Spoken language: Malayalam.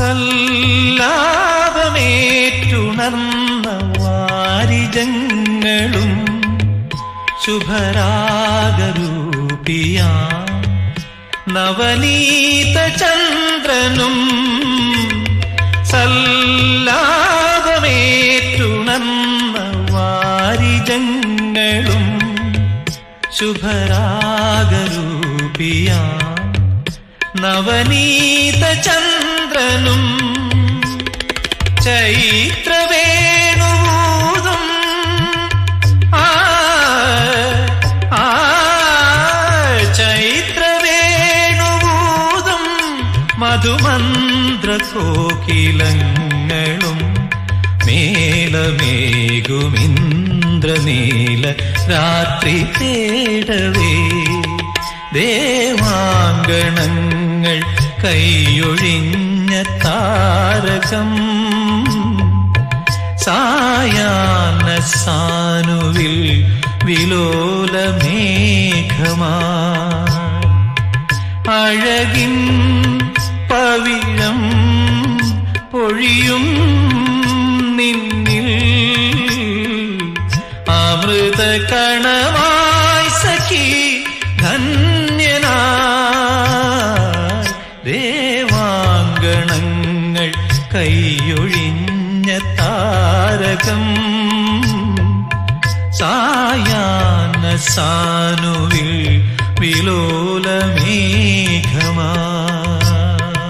സല്ലാപമേറ്റുണർന്ന വാരിജങ്ങളും ശുഭരാഗരൂപിയ. നവനീത ചന്ദ്രനും സല്ലാപമേറ്റുണർന്ന വാരിജങ്ങളും ശുഭരാഗരൂപിയ. നവനീത ചന്ദ്രനും ചൈത്രവേണുതും ആ ആ മധുമന്ത്രസോകിലങ്ങളും മധുമന്ത്ര കോകിലങ്ങളും മേലമേകുമിന്ദ്രനീല രാത്രി തേടവേ. ദേവാങ്കണങ്ങൾ കൈയൊഴിഞ്ഞ താരകം സായാഹ്ന സാനുവിൽ വിലോലമേഘമാ. അഴകിൻ പവിഴം പൊഴിയും നിന്നിൽ. അമൃത കണമായി സഖി ദേവാങ്കണങ്ങൾ കൈയൊഴിഞ്ഞ താരകം. സായാന സാനുവിൽ വിലോലമേഘമാ.